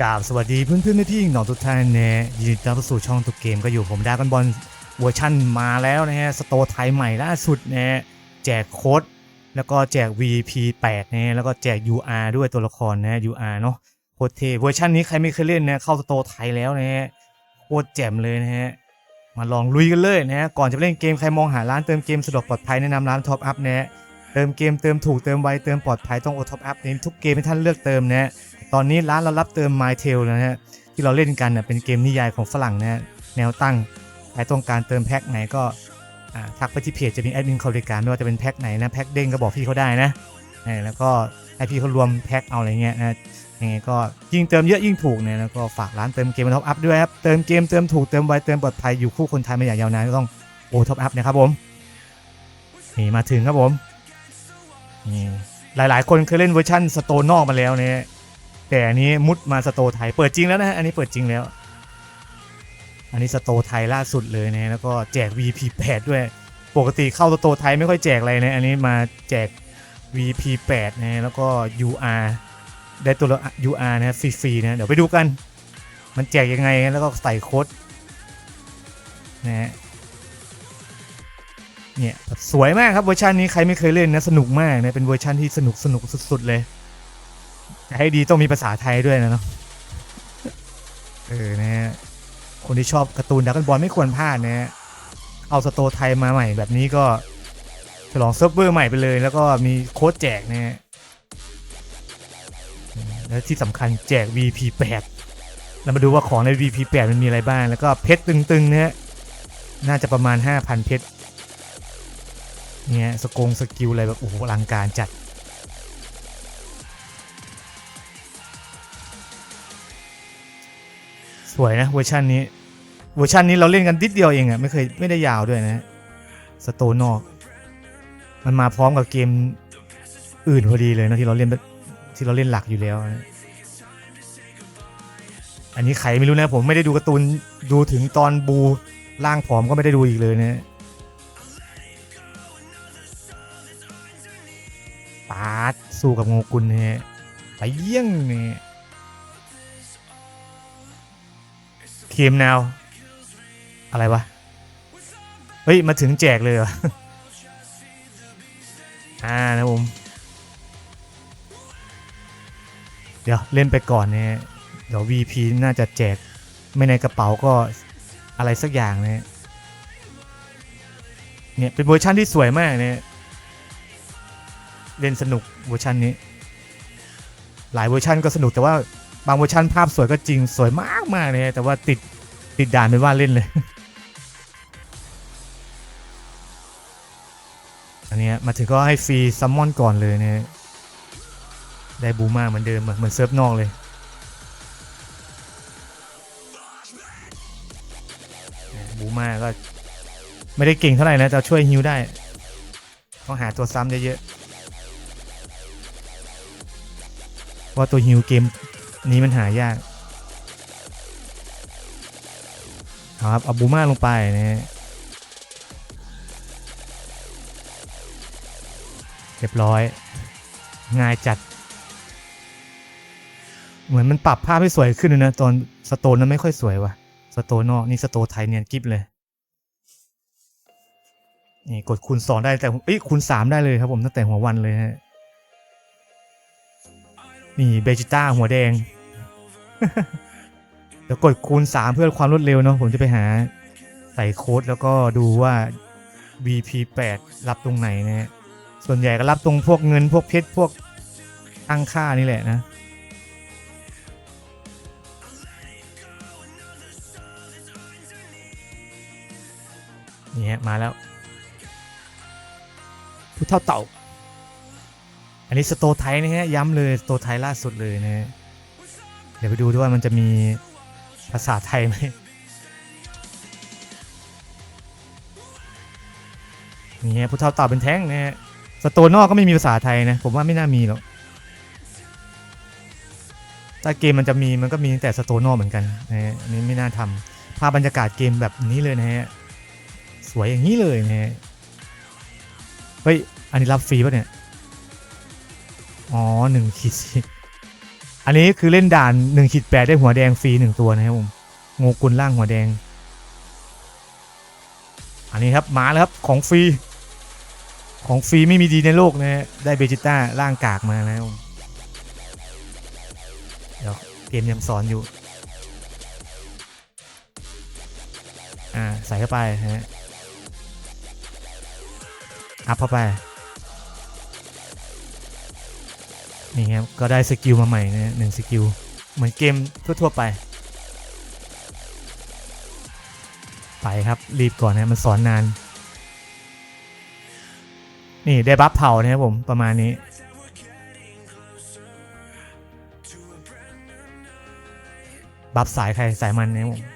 กราบสวัสดีเพื่อนเพื่อนๆพี่ๆน้องทุกท่านเนะยินดีต้อนรับสู่ช่องตุกเกมก็อยู่ผมดากันบอลเวอร์ชั่นมาแล้วนะฮะสโตร์ไทยใหม่ล่าสุดเนะฮะแจกโค้ดแล้วก็แจก VP 8นะฮะแล้วก็แจก UR ด้วยตัวละครนะ UR เนาะโคตรเทเวอร์ชันนี้ใครไม่เคยเล่นนะเข้าสโตร์ไทยแล้วนะฮะโคตรแจ่มเลยนะฮะมาลองลุยกันเลยนะฮะก่อนจะเล่นเกมใครมองหาร้านเติมเกมสะดวกปลอดภัยแนะนำร้านท็อปอัพนะฮะเติมเกมเติมถูกเติมไวเติมปลอดภัยต้องโอท็อปอัพในทุกเกมให้ท่านเลือกเติมนะฮะ ตอนนี้ร้านเรารับเติม My t a l นะฮะที่เราเล่นกันเน่ยเป็นเกมนิยายของฝรั่งนะฮะแนวตั้งใครต้องการเติมแพ็คไหนก็ทักไปที่เพจจะมีแอดมินเขาบริการไม่ว่าจะเป็นแพ็คไหนนะแพ็คเด้งก็บอกพี่เขาได้นะเออแล้วก็ให้พี่เขารวมแพ็คเอาอะไรเงี้ยนะยังไงก็ยิ่งเติมเยอะยิ่งถูกเนี่ยแล้วก็ฝากร้านเติมเกมมาท็อปอัพด้วยครับเติมเกมเติมถูกเติมไวเติมปลอดภัยอยู่คู่คนไทยมาอย่างยาวนานก็ต้องโอท็อปอัพนะครับผมนี่มาถึงครับผมนี่หลายๆ คนเคยเล่นเวอร์ชั่นสโตนนอกมาแล้วเนี่ย แต่อันนี้มุดมาสโตไทย เปิดจริงแล้วนะฮะ อันนี้เปิดจริงแล้ว อันนี้สโตไทยล่าสุดเลยนะ แล้วก็แจก VP 8 ด้วย ปกติเข้าสโตไทยไม่ค่อยแจกอะไรนะ อันนี้มาแจก VP 8 นะ แล้วก็ UR ได้ตัวละ UR นะฟรีๆนะ เดี๋ยวไปดูกัน มันแจกยังไง แล้วก็ใส่โค้ดนะฮะเนี่ยสวยมากครับเวอร์ชันนี้ใครไม่เคยเล่นนะสนุกมากนะเป็นเวอร์ชันที่สนุกสนุกสุด ๆ เลย จะให้ดีต้องมีภาษาไทยด้วยนะเนาะเออนะฮะคนที่ชอบการ์ตูนดักกันบอลไม่ควรพลาดนะฮะเอาสโตร์ไทยมาใหม่แบบนี้ก็ฉลองเซิร์ฟเวอร์ใหม่ไปเลย แล้วก็มีโค้ดแจกนะฮะและที่สำคัญแจก VP 8 เรามาดูว่าของใน VP 8 มันมีอะไรบ้าง แล้วก็เพชรตึงๆนะฮะน่าจะประมาณ 5,000 เพชรเนี่ยสกงสกิลอะไรแบบโอ้โหอลังการจัด สวยนะเวอร์ชันนี้ เวอร์ชันนี้เราเล่นกันนิดเดียวเองอะไม่เคยไม่ได้ยาวด้วยนะสโตนอก มันมาพร้อมกับเกมอื่นพอดีเลยนะที่เราเล่นที่เราเล่นหลักอยู่แล้วนะอันนี้ใครไม่รู้นะผมไม่ได้ดูการ์ตูนดูถึงตอนบูร่างผอมก็ไม่ได้ดูอีกเลยนะปาดสู้กับโงกุลเนี่ยไปเยี่ยงเนี่ย เกมแนว อะไรวะ เฮ้ย มาถึงแจกเลยเหรอ อ่านะผม เดี๋ยวเล่นไปก่อนเนี่ยเดี๋ยว VP น่าจะแจก ไม่ในกระเป๋าก็อะไรสักอย่างเนี่ยเนี่ย เป็นเวอร์ชันที่สวยมากเนี่ยเล่นสนุกเวอร์ชันนี้ หลายเวอร์ชันก็สนุกแต่ว่า บางเวอร์ชันภาพสวยก็จริงสวยมากมากเลยแต่ว่าติดติดด่านเป็นว่าเล่นเลย อันนี้มาถึงก็ให้ฟรีซัมมอนก่อนเลยเนี่ยได้บูมากเหมือนเดิมเหมือนเซิร์ฟนอกเลยบูมาก็ไม่ได้เก่งเท่าไหร่นะแต่ช่วยฮิวได้ต้องหาตัวซ้ำเยอะๆว่าตัวฮิวเกม นี้มันหายากเอาครับเอาบูมาลงไปนะฮะเรียบร้อย ง่ายจัด เหมือนมันปรับภาพให้สวยขึ้นเลยนะ ตอนสโตนนั้นไม่ค่อยสวยว่ะ สโตนนอกนี่สโตนไทยเนียนกิฟเลย นี่กดคูณสองได้แต่เอ้ยคูณสามได้เลยครับผมตั้งแต่หัววันเลยฮะ นี่เบจิต้าหัวแดง เดี๋ยวกดคูณ 3 เพื่อความรวดเร็วเนาะผมจะไปหาใส่โค้ดแล้วก็ดูว่า VP 8 รับตรงไหนนะฮะส่วนใหญ่ก็รับตรงพวกเงินพวกเพชรพวกตั้งค่านี่แหละนะนี่ฮะมาแล้วผู้เท่าเต่า อันนี้สโตไทยนะฮะย้ำเลยสโตไทยล่าสุดเลยนะฮะ เดี๋ยวไปดูด้วยว่ามันจะมีภาษาไทยไหมนี่ฮะผู้เท่าต่าเป็นแท้งนะฮะสโตนนอกก็ไม่มีภาษาไทยนะ ผมว่าไม่น่ามีหรอกถ้าเกมมันจะมีมันก็มีแต่สโตนนอกเหมือนกันนะฮะอันนี้ไม่น่าทำภาพบรรยากาศเกมแบบนี้เลยนะฮะสวยอย่างนี้เลยนะฮะเฮ้ยอันนี้รับฟรีป่ะเนี่ยอ๋อหนึ่งขีดสิ อันนี้คือเล่นด่าน1ขีดแปดได้หัวแดงฟรีหนึ่งตัวนะครับผมงูกุลล่างหัวแดง อันนี้ครับมาแล้วครับของฟรีของฟรีไม่มีดีในโลกนะฮะได้เบจิต้าร่างกากมาแล้วเดี๋ยวเกมยังสอนอยู่ อ่า ใส่เข้าไปฮะ อัพเข้าไป นี่ครับ ก็ได้สกิลมาใหม่นะฮะหนึ่งสกิล เหมือนเกมทั่วๆไป ไปครับ รีบก่อนนะมันสอนนาน นี่ได้บัฟเผานะครับผมประมาณนี้ บัฟสายใครสายมันนะครับผม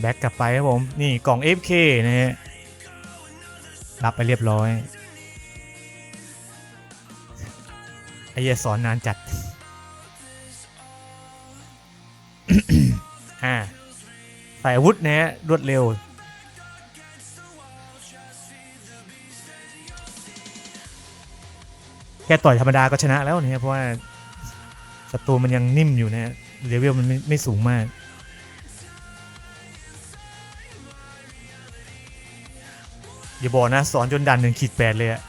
แบ็กกลับไปครับผม นี่กล่อง FK นะฮะรับไปเรียบร้อยไอ้เยสอนนานจัด อ่าใส่อาวุธนะฮะรวดเร็ว แค่ต่อยธรรมดาก็ชนะแล้วเนี่ยเพราะว่าศัตรูมันยังนิ่มอยู่นะฮะเลเวลมันไมไม่สูงมาก อย่าบอกนะสอนจนดันหนึ่งขีดแปดเลยอะ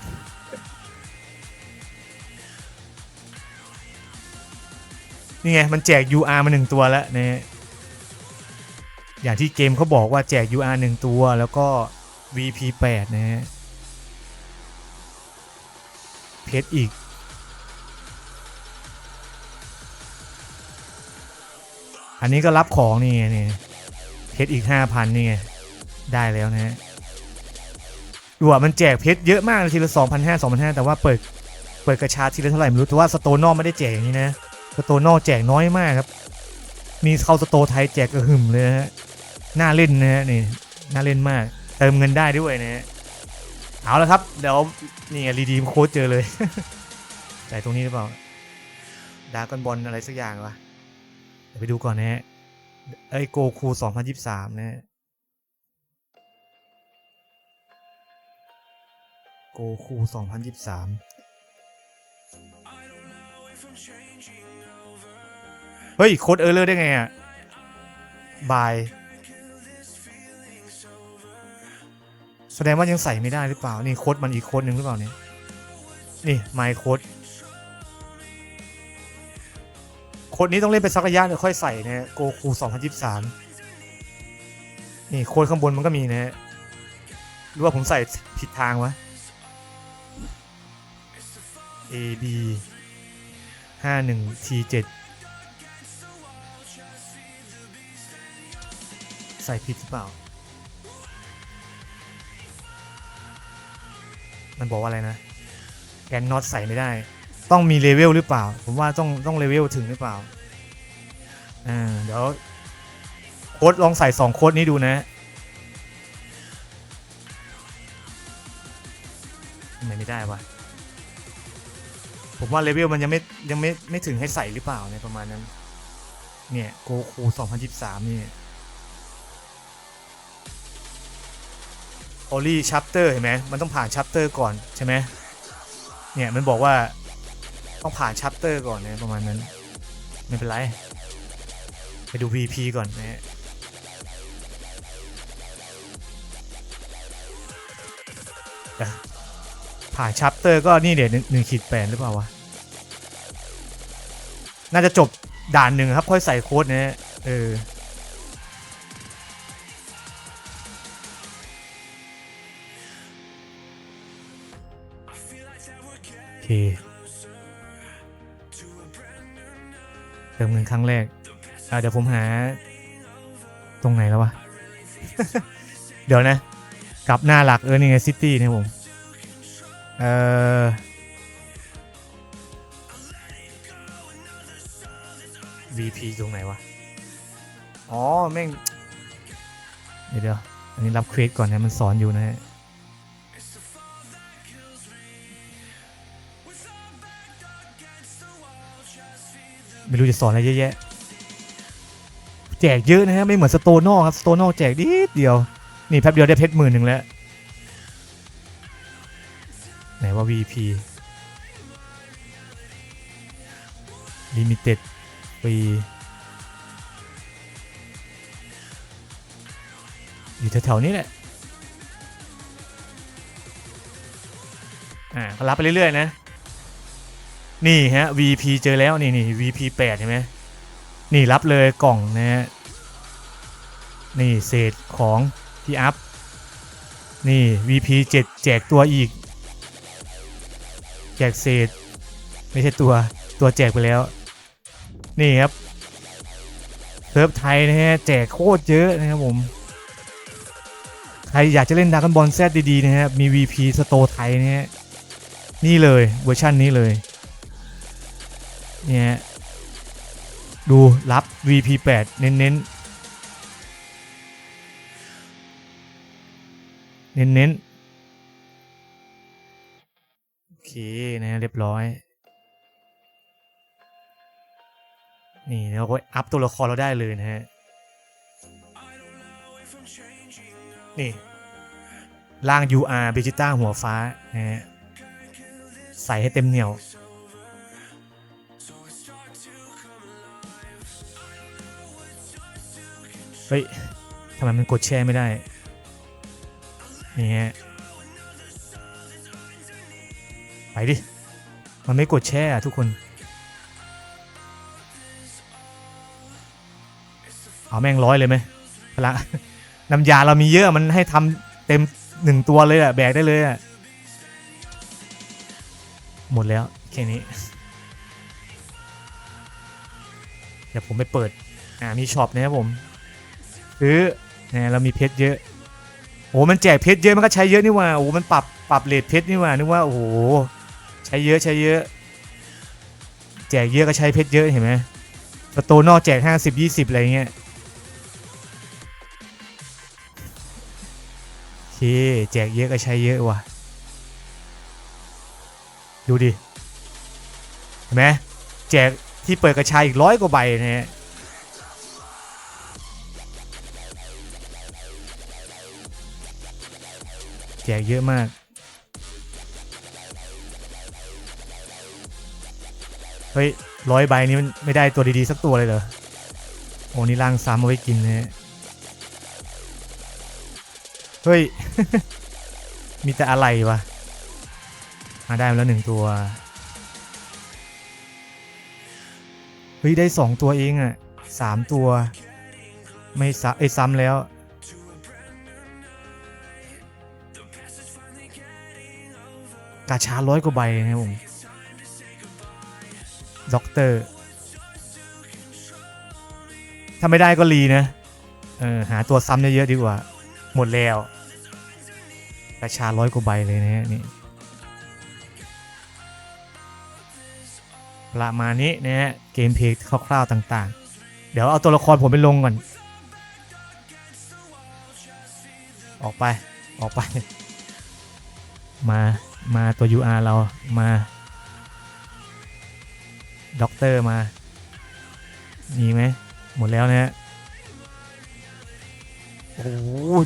นี่ไง มันแจก UR มาหนึ่งตัวแล้วนะฮะอย่างที่เกมเขาบอกว่าแจก UR หนึ่งตัวแล้วก็ VP 8นะฮะเพชรอีก อันนี้ก็รับของนี่ไงนี่เพชรอีก 5,000 นี่ไง ได้แล้วนะฮะ ดูอะมันแจกเพชรเยอะมากทีละสองพันห้าสองพันห้าแต่ว่าเปิดเปิดกระชาทีละเท่าไหร่ไม่รู้แต่ว่าสโตนอกไม่ได้แจกอย่างนี้นะสโตนอกแจกน้อยมากครับ มีเข้าสโตไทยแจกกระหึ่มเลยนะฮะน่าเล่นนะฮะนี่น่าเล่นมาก เติมเงินได้ด้วยนะฮะเอาละครับเดี๋ยวนี่ไงรีดีมโค้ดเจอเลยใส่ตรงนี้หรือเปล่าดากอนบอลอะไรสักอย่างวะเดี๋ยวไปดูก่อนนะฮะไอโกคู 2023 นะฮะ โกคู 2023 เฮ้ย โค้ดเออร์เลอร์ได้ไงอะ บาย แสดงว่ายังใส่ไม่ได้หรือเปล่า นี่โค้ดมันอีกโค้ดหนึ่งหรือเปล่าเนี่ย นี่ my โค้ดโค้ดนี้ต้องเล่นไปสักระยะเดี๋ยค่อยใส่นะโกคู 2023 นี่โค้ดข้างบนมันก็มีนะหรือว่าผมใส่ผิดทางวะ A B ห้าหนึ่ง T เจ็ดใส่ผิดหรือเปล่า มันบอกว่าอะไรนะแกนน็อตใส่ไม่ได้ ต้องมีเลเวลหรือเปล่า ผมว่าต้องต้องเลเวลถึงหรือเปล่า อ่า เดี๋ยวโค้ดลองใส่สองโค้ดนี้ดูนะทำไมไม่ได้วะ ผมว่าเลเวลมันยังไม่ยังไม่ไม่ถึงให้ใส่หรือเปล่าเนี่ยประมาณนั้น เนี่ยโกคู2023นี่โอลี่ชัปเตอร์เห็นไหมมันต้องผ่านชัปเตอร์ก่อนใช่ไหมเนี่ยมันบอกว่าต้องผ่านชัปเตอร์ก่อนเนี่ยประมาณนั้น ไม่เป็นไร ไปดู VP ก่อนนะฮะ ผ่านชัปเตอร์ก็นี่เดี๋ยวหนึ่งขีดแปดหรือเปล่าวะ น่าจะจบด่านหนึ่งครับ ค่อยใส่โค้ดนะฮะเออโอเคเติมเงินครั้งแรกอะเดี๋ยวผมหา ตรงไหนแล้ววะ เดี๋ยวนะ กลับหน้าหลักเออนี่ไงซิตี้นะผม เอ่อ VP ตรงไหนวะ อ๋อ แม่ง เดี๋ยวเดี๋ยวอันนี้รับเควสก่อนนะมันสอนอยู่นะฮะไม่รู้จะสอนอะไรเยอะแยะ แจกเยอะนะฮะไม่เหมือนสโตนอกครับ สโตนอกแจกนิดเดียว นี่แป๊บเดียวได้เพชรหมื่นหนึ่งแล้ว p Limited ฟรีอยู่แถวๆนี้แหละ อ่าก็รับไปเรื่อย ๆ นะ นี่ฮะ VP เจอแล้วนี่นี่ VP 8เห็นไหมนี่รับเลยกล่องนะฮะ นี่เศษของที่อัพ นี่ VP 7 แจกตัวอีก จกเศษ ไม่ใช่ตัวตัวแจกไปแล้ว นี่ครับเซิร์ฟไทยนะฮะแจกโคตรเยอะนะครับผม ใครอยากจะเล่นดากันบอลแซดดีๆนะฮะมี VP สโตไทยนะฮะนี่เลยเวอร์ชันนี้เลยเนี่ยดูรับ VP 8เน้นเน้นเน้นเน้น เคนะเรียบร้อย นี่เราก็อัพตัวละครเราได้เลยนะฮะ นี่ล่าง UR เบจิต้าหัวฟ้านะฮะใส่ให้เต็มเหนียว เฮ้ยทำไมมันกดแชร์ไม่ได้ นี่ฮะ ไปดิ มันไม่กดแชร์อะทุกคน เอาแม่งร้อยเลยไหมพละน้ำยาเรามีเยอะมันให้ทำเต็มหนึ่งตัวเลยอะแบกได้เลยอะหมดแล้วแค่นี้ เดี๋ยวผมไปเปิด อ่ามีช็อปนะครับผมซื้อเนี่ยเรามีเพชรเยอะโอ้มันแจกเพชรเยอะมันก็ใช้เยอะนี่ว่าโอ้มันปรับปรับเลทเพชรนี่ว่านึกว่าโอ้โห ช้เยอะใช้เยอะ แจกเยอะก็ใช้เพชรเยอะเห็นไหมสโตนอกแจกห้าสิบยี่สิบอะไรเงี้ยโอเคแจกเยอะก็ใช้เยอะว่ะ ดูดิ เห็นไหมแจกที่เปิดกระชายอีกร้อยกว่าใบนะฮะแจกเยอะมาก เฮ้ยร้อยใบนี้มันไม่ได้ตัวดีๆ สักตัวเลยเหรอ โอ้นี่ล่างซ้ำเอาไว้กินเนะฮะเฮ้ย มีแต่อะไรวะมาได้มาแล้วหนึ่งตัว เฮ้ย ได้สองตัวเองอะ่ะสามตัว ไม่ซ้ำไอ้ซ้ำแล้ว กาชาร้อยกว่าใบนะครับผม ด็อกเตอร์ถ้าไม่ได้ก็รีนะเออหาตัวซ้ำเยอะๆดีกว่า หมดแล้วกาชาร้อยกว่าใบเลยนะฮะนี่ประมาณนี้นะฮะเกมเพลย์คร่าวๆต่างๆ เดี๋ยวเอาตัวละครผมไปลงก่อน ออกไปออกไป มามาตัว UR เรามา ด็อกเตอร์มา มีไหม หมดแล้วนะฮะ โอ้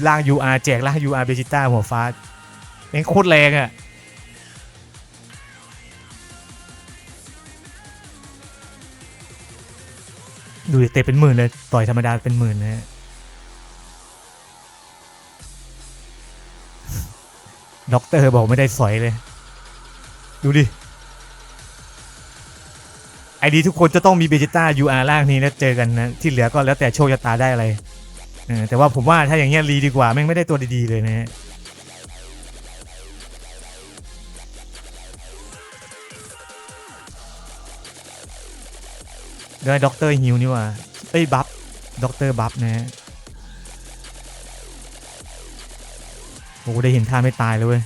ล่าง UR แจกล่าง UR เบจิต้าหัวฟ้าเองโคตรแรงอะ่ะ ดูเตะเป็นหมื่นเลย ต่อยธรรมดาเป็นหมื่นนะฮะด็อกเตอร์บอกไม่ได้สอยเลย ดูดิ ไอดีทุกคนจะต้องมีเบจิต้า UR ล่างนี้นะเจอกันนะที่เหลือก็แล้วแต่โชคชะตาได้อะไรเออแต่ว่าผมว่าถ้าอย่างเงี้ยรีดีกว่าแม่งไม่ได้ตัวดีๆเลยนะฮะได้ด็อกเตอร์ฮิวนี่ว่าเอ้ยบัฟด็อกเตอร์บัฟนะฮะโอ้ได้เห็นท่าไม่ตายเลยเว้ย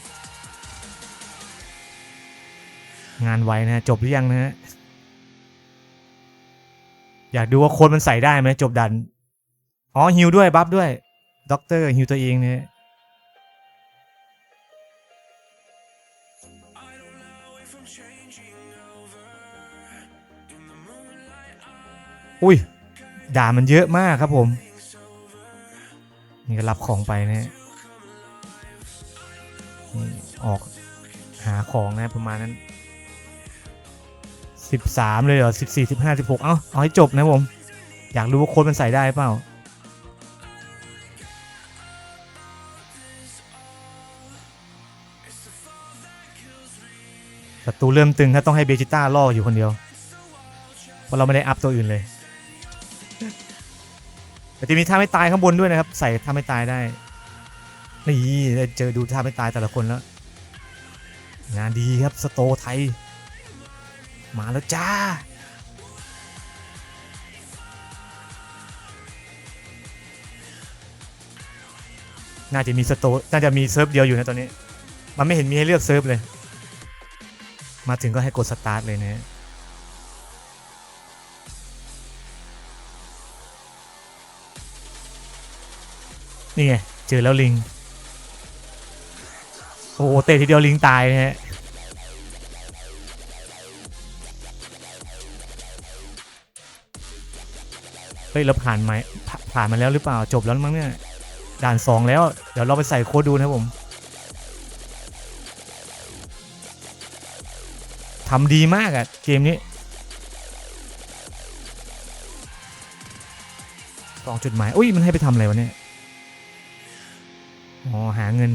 งานไวนะฮะจบหรือยังนะฮะ อยากดูว่าโค้ดมันใส่ได้ไหมจบดัน อ๋อฮิวด้วยบัฟด้วยด็อกเตอร์ฮิวตัวเองเนี่ยอุ้ยด่ามันเยอะมากครับผม นี่ก็รับของไปนะฮะนี่ออกหาของนะประมาณนั้น 13 เลยเหรอ 14 15 16 เอ้า เอาให้จบนะผม อยากรู้ว่าโค้ดมันใส่ได้เปล่า ศัตรูเริ่มตึงถ้าต้องให้เบจิต้าล่ออยู่คนเดียว เพราะเราไม่ได้อัพตัวอื่นเลยแต่จะมีท่าไม่ตายข้างบนด้วยนะครับ ใส่ท่าไม่ตายได้ นี่เจอดูท่าไม่ตายแต่ละคนแล้ว งานดีครับสโตไทย มาแล้วจ้า น่าจะมีสโตน่าจะมีเซิร์ฟเดียวอยู่นะตอนนี้ มันไม่เห็นมีให้เลือกเซิร์ฟเลย มาถึงก็ให้กดสตาร์ทเลยนะนี่ไง เจอแล้วลิง โอ้เตะทีเดียวลิงตายนะฮะ ฮ้ยเราผ่านไหมผ่าผ่านมาแล้วหรือเปล่าจบแล้วมั้งเนี่ยด่านสองแล้ว เดี๋ยวเราไปใส่โค้ดดูนะผมทำดีมากอะเกมนี้ สองจุดหมาย อุ้ย มันให้ไปทำอะไรวะเนี่ย อ๋อ หาเงิน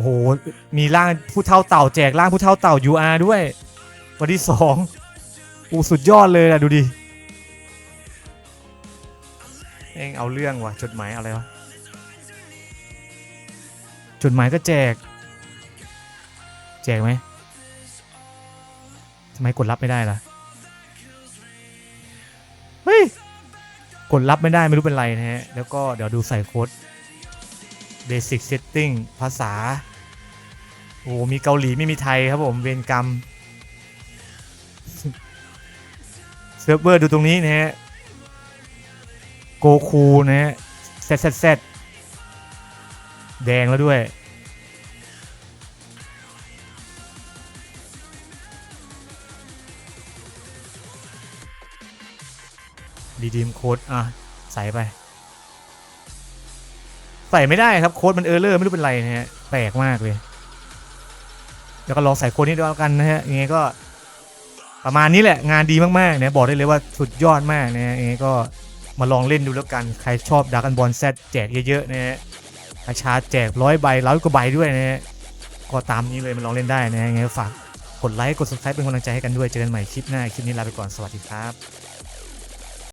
โอ้โห มีร่างผู้เท่าเต่าแจกร่างผู้เท่าเต่า UR ด้วย วันที่สองอ้สุดยอดเลยอะดูดิเองเอาเรื่องว่ะจดหมายอะไรวะจดหมายก็แจก แจกไหมทำไมกดรับไม่ได้ล่ะเฮ้ยกดรับไม่ได้ไม่รู้เป็นไรนะฮะ แล้วก็เดี๋ยวดูใส่โค้ด Basic Setting ภาษา โอ้มีเกาหลีไม่มีไทยครับผมเวรกรรมเซิร์ฟเวอร์ดูตรงนี้นะฮะโกคูนะฮะ ZZZ แดงแล้วด้วยดีดีมโค้ดอะ ใส่ไป ใส่ไม่ได้ครับ โค้ดมันเออร์เลอร์ไม่รู้เป็นไรนะฮะแปลกมากเลย แล้วก็ลองใส่คนนี้ด้วยแล้วกันนะฮะยังไงก็ประมาณนี้แหละงานดีมากๆนะบอกได้เลยว่าสุดยอดมากนะฮะยังไงก็มาลองเล่นดูแล้วกันใครชอบดักกันบอลแซดแจกเยอะๆนะฮะอาชาแจกร้อยใบร้อยกว่าใบด้วยนะฮะก็ตามนี้เลยมาลองเล่นได้นะฮะยังไงฝากกดไลค์กด subscribe เป็นกำลังใจให้กันด้วยเจอกันใหม่คลิปหน้าคลิปนี้ลาไปก่อนสวัสดีครับ